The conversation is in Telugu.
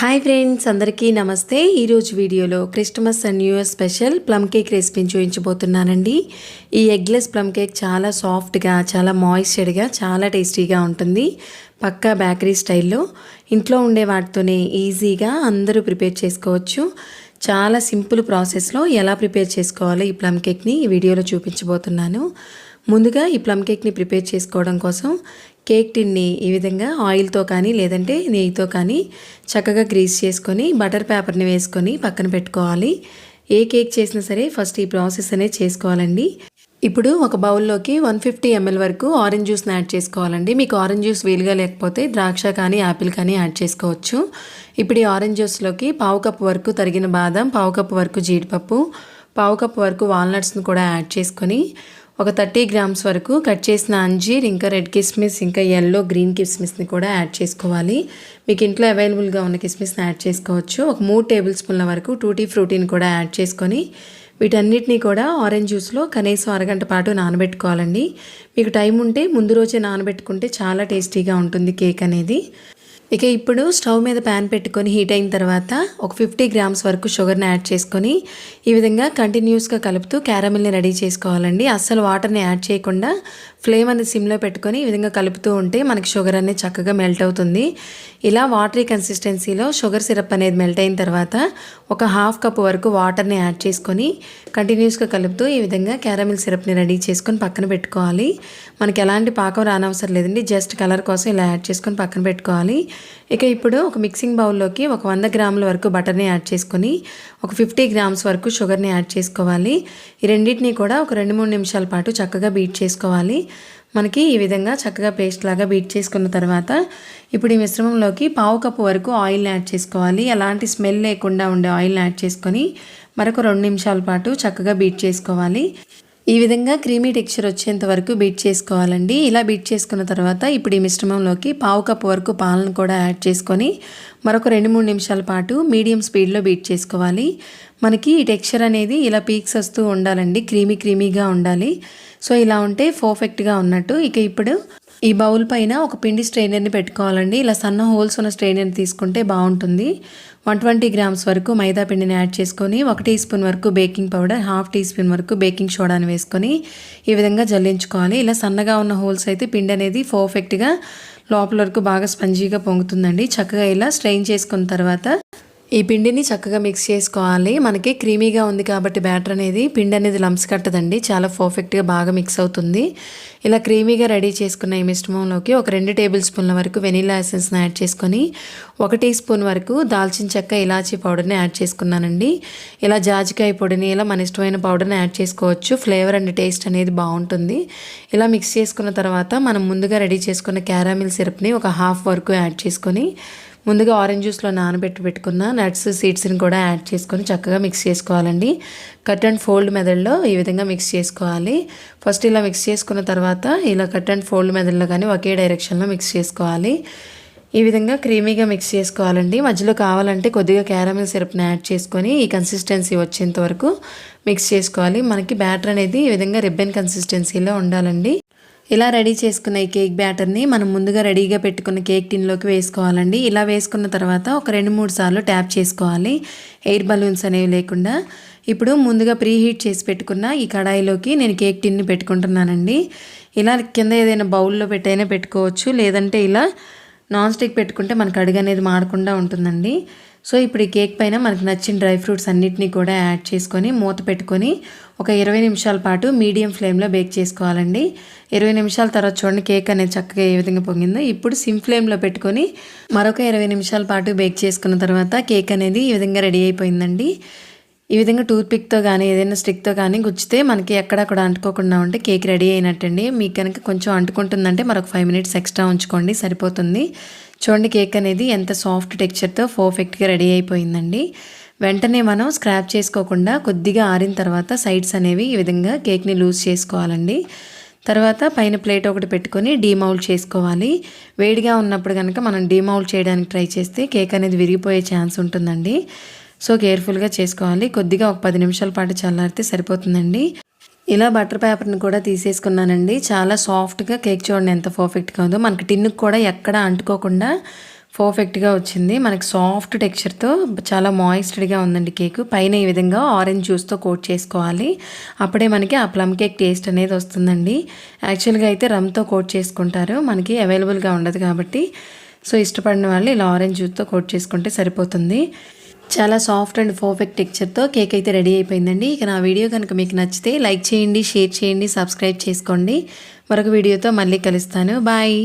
హాయ్ ఫ్రెండ్స్ అందరికీ నమస్తే. ఈరోజు వీడియోలో Christmas and new year special plum cake రెసిపీని చూపించబోతున్నానండి. ఈ ఎగ్లెస్ ప్లమ్ కేక్ చాలా సాఫ్ట్గా చాలా మాయిశ్చర్గా చాలా టేస్టీగా ఉంటుంది. పక్కా బేకరీ స్టైల్లో. ఇంట్లో ఉండే వాటితోనే ఈజీగా అందరూ ప్రిపేర్ చేసుకోవచ్చు. చాలా సింపుల్ ప్రాసెస్లో ఎలా ప్రిపేర్ చేసుకోవాలో ఈ ప్లమ్ కేక్ని ఈ వీడియోలో చూపించబోతున్నాను. ముందుగా ఈ ప్లమ్ కేక్ని ప్రిపేర్ చేసుకోవడం కోసం కేక్ టిన్ని ఈ విధంగా ఆయిల్తో కానీ లేదంటే నెయ్యితో కానీ చక్కగా గ్రీస్ చేసుకొని బటర్ పేపర్ని వేసుకొని పక్కన పెట్టుకోవాలి. ఏ కేక్ చేసినా సరే ఫస్ట్ ఈ ప్రాసెస్ అనేది చేసుకోవాలండి. ఇప్పుడు ఒక బౌల్లోకి వన్ ఫిఫ్టీ ఎంఎల్ వరకు ఆరెంజ్ జ్యూస్ని యాడ్ చేసుకోవాలండి. మీకు ఆరెంజ్ జ్యూస్ వీలుగా లేకపోతే ద్రాక్ష కానీ యాపిల్ కానీ యాడ్ చేసుకోవచ్చు. ఇప్పుడు ఈ ఆరెంజ్ జ్యూస్లోకి పావు కప్పు వరకు తరిగిన బాదం పావు కప్పు వరకు జీడిపప్పు పావు కప్పు వరకు వాల్నట్స్ని కూడా యాడ్ చేసుకొని ఒక థర్టీ గ్రామ్స్ వరకు కట్ చేసిన అంజీర్ ఇంకా రెడ్ కిస్మిస్ ఇంకా ఎల్లో గ్రీన్ కిస్మిస్ని కూడా యాడ్ చేసుకోవాలి. మీకు ఇంట్లో అవైలబుల్గా ఉన్న కిస్మిస్ని యాడ్ చేసుకోవచ్చు. ఒక మూడు టేబుల్ స్పూన్ల వరకు టూటీ ఫ్రూటీని కూడా యాడ్ చేసుకొని వీటన్నిటిని కూడా ఆరెంజ్ జ్యూస్లో కనీసం అరగంట పాటు నానబెట్టుకోవాలండి. మీకు టైం ఉంటే ముందు రోజే నానబెట్టుకుంటే చాలా టేస్టీగా ఉంటుంది కేక్ అనేది. ఇక ఇప్పుడు స్టవ్ మీద ప్యాన్ పెట్టుకొని హీట్ అయిన తర్వాత ఒక ఫిఫ్టీ గ్రామ్స్ వరకు షుగర్ని యాడ్ చేసుకొని ఈ విధంగా కంటిన్యూస్గా కలుపుతూ క్యారమిల్ని రెడీ చేసుకోవాలండి. అస్సలు వాటర్ని యాడ్ చేయకుండా ఫ్లేమ్ అనేది సిమ్లో పెట్టుకొని ఈ విధంగా కలుపుతూ ఉంటే మనకి షుగర్ అనేది చక్కగా మెల్ట్ అవుతుంది. ఇలా వాటరీ కన్సిస్టెన్సీలో షుగర్ సిరప్ అనేది మెల్ట్ అయిన తర్వాత ఒక హాఫ్ కప్ వరకు వాటర్ని యాడ్ చేసుకొని కంటిన్యూస్గా కలుపుతూ ఈ విధంగా క్యారమిల్ సిరప్ని రెడీ చేసుకొని పక్కన పెట్టుకోవాలి. మనకి ఎలాంటి పాకం రానవసరం లేదండి. జస్ట్ కలర్ కోసం ఇలా యాడ్ చేసుకొని పక్కన పెట్టుకోవాలి. ఇక ఇప్పుడు ఒక మిక్సింగ్ బౌల్లోకి ఒక వంద గ్రాముల వరకు బటర్ని యాడ్ చేసుకొని ఒక ఫిఫ్టీ గ్రామ్స్ వరకు షుగర్ని యాడ్ చేసుకోవాలి. ఈ రెండింటిని కూడా ఒక రెండు మూడు నిమిషాల పాటు చక్కగా బీట్ చేసుకోవాలి. మనకి ఈ విధంగా చక్కగా పేస్ట్ లాగా బీట్ చేసుకున్న తర్వాత ఇప్పుడు ఈ మిశ్రమంలోకి పావు కప్పు వరకు ఆయిల్ని యాడ్ చేసుకోవాలి. ఎలాంటి స్మెల్ లేకుండా ఉండే ఆయిల్ని యాడ్ చేసుకొని మరొక రెండు నిమిషాల పాటు చక్కగా బీట్ చేసుకోవాలి. ఈ విధంగా క్రీమీ టెక్స్చర్ వచ్చేంత వరకు బీట్ చేసుకోవాలండి. ఇలా బీట్ చేసుకున్న తర్వాత ఇప్పుడు ఈ మిశ్రమంలోకి పావు కప్పు వరకు పాలను కూడా యాడ్ చేసుకొని మరొక రెండు మూడు నిమిషాల పాటు మీడియం స్పీడ్లో బీట్ చేసుకోవాలి. మనకి ఈ టెక్స్చర్ అనేది ఇలా పీక్స్ వస్తూ ఉండాలండి. క్రీమీ క్రీమీగా ఉండాలి. సో ఇలా ఉంటే పర్ఫెక్ట్గా ఉన్నట్టు. ఇక ఇప్పుడు ఈ బౌల్ పైన ఒక పిండి స్ట్రైనర్ని పెట్టుకోవాలండి. ఇలా సన్న హోల్స్ ఉన్న స్ట్రైనర్ని తీసుకుంటే బాగుంటుంది. వన్ ట్వంటీ గ్రామ్స్ వరకు మైదా పిండిని యాడ్ చేసుకొని ఒక టీ స్పూన్ వరకు baking powder half teaspoon వరకు బేకింగ్ సోడాని వేసుకొని ఈ విధంగా జల్లించుకోవాలి. ఇలా సన్నగా ఉన్న హోల్స్ అయితే పిండి అనేది పర్ఫెక్ట్గా లోపల వరకు బాగా స్పంజీగా పొంగుతుందండి. చక్కగా ఇలా స్ట్రెయిన్ చేసుకున్న తర్వాత ఈ పిండిని చక్కగా మిక్స్ చేసుకోవాలి. మనకి క్రీమీగా ఉంది కాబట్టి బ్యాటర్ అనేది పిండి అనేది లంప్స్ కట్టదండి. చాలా పర్ఫెక్ట్గా బాగా మిక్స్ అవుతుంది. ఇలా క్రీమీగా రెడీ చేసుకున్న ఈ మిశ్రమంలోకి ఒక రెండు టేబుల్ స్పూన్ల వరకు వెనీలా ఎసెన్స్ని యాడ్ చేసుకొని ఒక టీ స్పూన్ వరకు దాల్చిన చెక్క ఇలాచీ పౌడర్ని యాడ్ చేసుకున్నానండి. ఇలా జాజికాయ పొడిని ఇలా మన ఇష్టమైన పౌడర్ని యాడ్ చేసుకోవచ్చు. ఫ్లేవర్ అండ్ టేస్ట్ అనేది బాగుంటుంది. ఇలా మిక్స్ చేసుకున్న తర్వాత మనం ముందుగా రెడీ చేసుకున్న క్యారామిల్ సిరప్ని ఒక హాఫ్ వరకు యాడ్ చేసుకొని ముందుగా ఆరెంజ్ జ్యూస్లో నానబెట్టి పెట్టుకున్న నట్స్ సీడ్స్ని కూడా యాడ్ చేసుకొని చక్కగా మిక్స్ చేసుకోవాలండి. కట్ అండ్ ఫోల్డ్ మెథడ్లో ఈ విధంగా మిక్స్ చేసుకోవాలి. ఫస్ట్ ఇలా మిక్స్ చేసుకున్న తర్వాత ఇలా కట్ అండ్ ఫోల్డ్ మెథడ్లో కానీ ఒకే డైరెక్షన్లో మిక్స్ చేసుకోవాలి. ఈ విధంగా క్రీమీగా మిక్స్ చేసుకోవాలండి. మధ్యలో కావాలంటే కొద్దిగా క్యారమిల్ సిరప్ని యాడ్ చేసుకొని ఈ కన్సిస్టెన్సీ వచ్చేంత వరకు మిక్స్ చేసుకోవాలి. మనకి బ్యాటర్ అనేది ఈ విధంగా రిబ్బన్ కన్సిస్టెన్సీలో ఉండాలండి. ఇలా రెడీ చేసుకున్న ఈ కేక్ బ్యాటర్ని మనం ముందుగా రెడీగా పెట్టుకున్న కేక్ టిన్లోకి వేసుకోవాలండి. ఇలా వేసుకున్న తర్వాత ఒక రెండు మూడు సార్లు ట్యాప్ చేసుకోవాలి. ఎయిర్ బలూన్స్ అనేవి లేకుండా. ఇప్పుడు ముందుగా ప్రీ హీట్ చేసి పెట్టుకున్న ఈ కడాయిలోకి నేను కేక్ టిన్ని పెట్టుకుంటున్నానండి. ఇలా కింద ఏదైనా బౌల్లో పెట్టైనా పెట్టుకోవచ్చు. లేదంటే ఇలా నాన్ స్టిక్ పెట్టుకుంటే మనకు అడుగు అనేది మాడకుండా ఉంటుందండి. సో ఇప్పుడు ఈ కేక్ పైన మనకు నచ్చిన డ్రై ఫ్రూట్స్ అన్నిటినీ కూడా యాడ్ చేసుకొని మూత పెట్టుకొని ఒక ఇరవై నిమిషాల పాటు మీడియం ఫ్లేమ్లో బేక్ చేసుకోవాలండి. ఇరవై నిమిషాల తర్వాత చూడండి కేక్ అనేది చక్కగా ఏ విధంగా పొంగిందో. ఇప్పుడు సిమ్ ఫ్లేమ్లో పెట్టుకొని మరొక ఇరవై నిమిషాల పాటు బేక్ చేసుకున్న తర్వాత కేక్ అనేది ఈ విధంగా రెడీ అయిపోయిందండి. ఈ విధంగా టూత్ పిక్తో కానీ ఏదైనా స్టిక్తో కానీ గుచ్చితే మనకి ఎక్కడక్కడ అంటుకోకుండా ఉంటే కేక్ రెడీ అయినట్టండి. మీకు కనుక కొంచెం అంటుకుంటుందంటే మరొక ఫైవ్ మినిట్స్ ఎక్స్ట్రా ఉంచుకోండి సరిపోతుంది. చూడండి కేక్ అనేది ఎంత సాఫ్ట్ టెక్స్చర్తో పర్ఫెక్ట్గా రెడీ అయిపోయిందండి. వెంటనే మనం స్క్రాప్ చేసుకోకుండా కొద్దిగా ఆరిన తర్వాత సైడ్స్ అనేవి ఈ విధంగా కేక్ని లూజ్ చేసుకోవాలండి. తర్వాత పైన ప్లేట్ ఒకటి పెట్టుకొని డీమౌల్డ్ చేసుకోవాలి. వేడిగా ఉన్నప్పుడు కనుక మనం డీమౌల్డ్ చేయడానికి ట్రై చేస్తే కేక్ అనేది విరిగిపోయే ఛాన్స్ ఉంటుందండి. సో కేర్ఫుల్గా చేసుకోవాలి. కొద్దిగా ఒక పది నిమిషాల పాటు చల్లారితే సరిపోతుందండి. ఇలా బటర్ పేపర్ని కూడా తీసేసుకున్నానండి. చాలా సాఫ్ట్గా కేక్ చూడండి ఎంత పర్ఫెక్ట్గా ఉందో. మనకి టిన్నుకు కూడా ఎక్కడ అంటుకోకుండా పర్ఫెక్ట్గా వచ్చింది. మనకి సాఫ్ట్ టెక్స్చర్తో చాలా మాయిస్చర్డ్గా ఉందండి కేక్. పైన ఈ విధంగా ఆరెంజ్ జ్యూస్తో కోట్ చేసుకోవాలి. అప్పుడే మనకి ఆ ప్లమ్ కేక్ టేస్ట్ అనేది వస్తుందండి. యాక్చువల్గా అయితే రమ్తో కోట్ చేసుకుంటారు. మనకి అవైలబుల్గా ఉండదు కాబట్టి. సో ఇష్టపడిన వాళ్ళు ఇలా ఆరెంజ్ జ్యూస్తో కోట్ చేసుకుంటే సరిపోతుంది. చాలా సాఫ్ట్ అండ్ పర్ఫెక్ట్ టెక్చర్తో కేక్ అయితే రెడీ అయిపోయిందండి. ఇక నా వీడియో కనుక మీకు నచ్చితే లైక్ చేయండి షేర్ చేయండి సబ్స్క్రైబ్ చేసుకోండి. మరొక వీడియోతో మళ్ళీ కలుస్తాను. బాయ్.